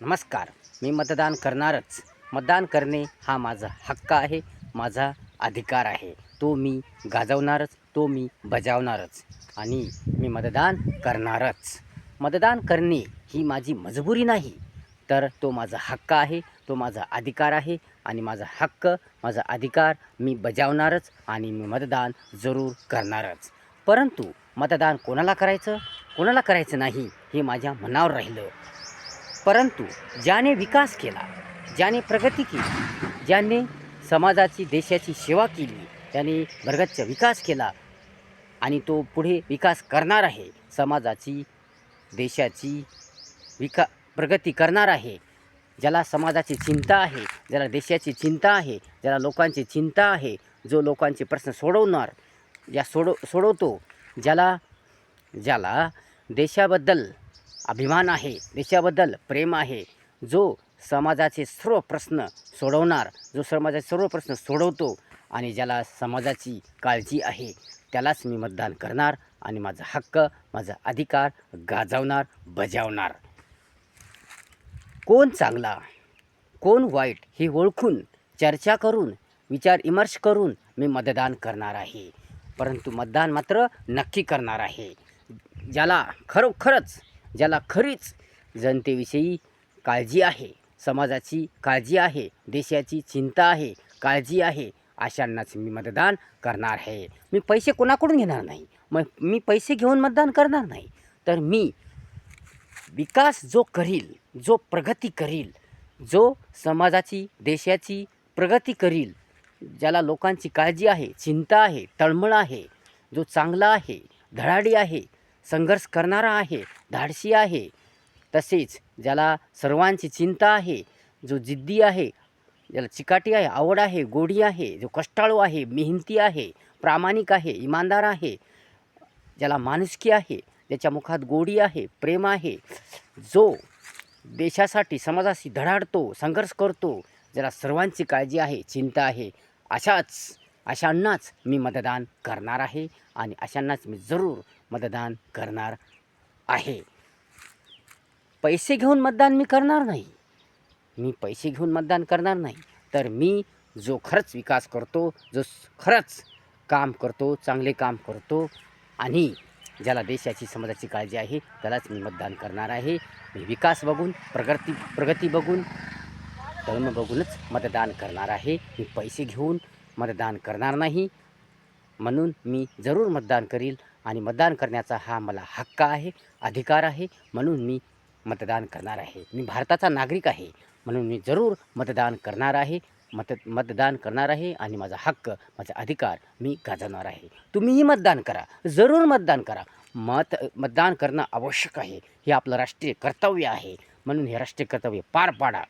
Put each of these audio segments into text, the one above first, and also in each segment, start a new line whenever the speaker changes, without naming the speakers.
नमस्कार मी मतदान करणारच. मतदान करणे हा माझा हक्क आहे माझा अधिकार आहे. तो मी गाजवणारच तो मी बजावणारच आणि मी मतदान करणारच. मतदान करणे ही माझी मजबुरी नाही तर तो माझा हक्क आहे तो माझा अधिकार आहे आणि माझा हक्क माझा अधिकार मी बजावणारच आणि मी मतदान जरूर करणारच. परंतु मतदान कोणाला करायचं? कोणाला करायचं नाही हे माझ्या मनावर राहिलं. परंतु ज्याने विकास केला ज्याने प्रगती केली ज्याने समाजाची देशाची सेवा केली त्याने भरगच्च विकास केला आणि तो पुढे विकास करणार आहे समाजाची देशाची विका प्रगती करणार आहे ज्याला समाजाची चिंता आहे ज्याला देशाची चिंता आहे ज्याला लोकांची चिंता आहे जो लोकांचे प्रश्न सोडवणार या सोडव सोडवतो ज्याला ज्याला देशाबद्दल अभिमान आहे देशाबद्दल प्रेम आहे. जो समाजाचे सर्व प्रश्न सोडवणार जो समाजाचे सर्व प्रश्न सोडवतो आणि ज्याला समाजाची काळजी आहे त्यालाच मी मतदान करणार आणि माझा हक्क माझा अधिकार गाजवणार बजावणार. कोण चांगला? कोण वाईट? हे ओळखून चर्चा करून विचार विमर्श करून मी मतदान करणार आहे. परंतु मतदान मात्र नक्की करणार आहे. ज्याला खरोखरच ज्याला खरीच जनतेविषयी काळजी आहे समाजाची काळजी आहे देशाची चिंता आहे काळजी आहे अशांनाच मी मतदान करणार आहे. मी पैसे कोणाकडून घेणार नाही? मग मी पैसे घेऊन मतदान करणार नाही. तर मी विकास जो करील जो प्रगती करील जो समाजाची देशाची प्रगती करील ज्याला लोकांची काळजी आहे चिंता आहे तळमळ आहे जो चांगला आहे धडाडी आहे संघर्ष करणारा आहे धाडसी आहे. तसेच ज्याला सर्वांची चिंता आहे जो जिद्दी आहे ज्याला चिकाटी आहे आवड आहे गोडी आहे जो कष्टाळू आहे मेहनती आहे प्रामाणिक आहे इमानदार आहे ज्याला माणुसकी आहे ज्याच्या मुखात गोडी आहे प्रेम आहे जो देशासाठी समाजाशी धडाडतो संघर्ष करतो ज्याला सर्वांची काळजी आहे चिंता आहे अशाच अशांनाच मी मतदान करणार आहे आणि अशांनाच मी जरूर मतदान करणार आहे. पैसे घेऊन मतदान मी करणार नाही. मी पैसे घेऊन मतदान करणार नाही. तर मी जो खरंच विकास करतो जो खरंच काम करतो चांगले काम करतो आणि ज्याला देशाची समाजाची काळजी आहे त्यालाच मी मतदान करणार आहे. मी विकास बघून प्रगती प्रगती बघून धर्म बघूनच मतदान करणार आहे. मी पैसे घेऊन मतदान करणार नाही. म्हणून मी जरूर मतदान करील आणि मतदान करण्याचा हा मला हक्क आहे अधिकार आहे. म्हणून मी मतदान करणार आहे. मी भारताचा नागरिक आहे. म्हणून मी जरूर मतदान करणार आहे. मत मतदान करणार आहे आणि माझा हक्क माझा अधिकार मी गाजवणार आहे. तुम्हीही मतदान करा. जरूर मतदान करा. मत मतदान करणं आवश्यक आहे. हे आपलं राष्ट्रीय कर्तव्य आहे. म्हणून हे राष्ट्रीय कर्तव्य पार पाडा.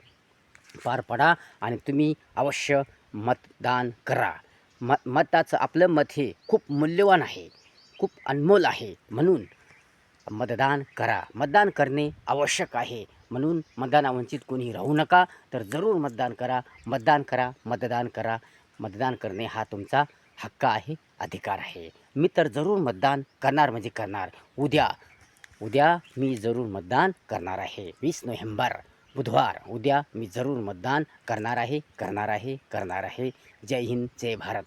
पार पडा आणि तुम्ही अवश्य मतदान करा. म मताचं आपलं मत हे खूप मूल्यवान आहे खूप अनमोल आहे म्हणून मतदान करा. मतदान करणे आवश्यक आहे म्हणून मतदानावंचित कोणी राहू नका. तर जरूर मतदान करा. मतदान करा मतदान करा. मतदान करणे हा तुमचा हक्क आहे अधिकार आहे. मी तर जरूर मतदान करणार म्हणजे करणार. उद्या उद्या मी जरूर मतदान करणार आहे. वीस नोव्हेंबर. बुधवार उद्या मी जरूर मतदान करणार आहे करणार आहे करणार आहे. जय हिंद जय भारत.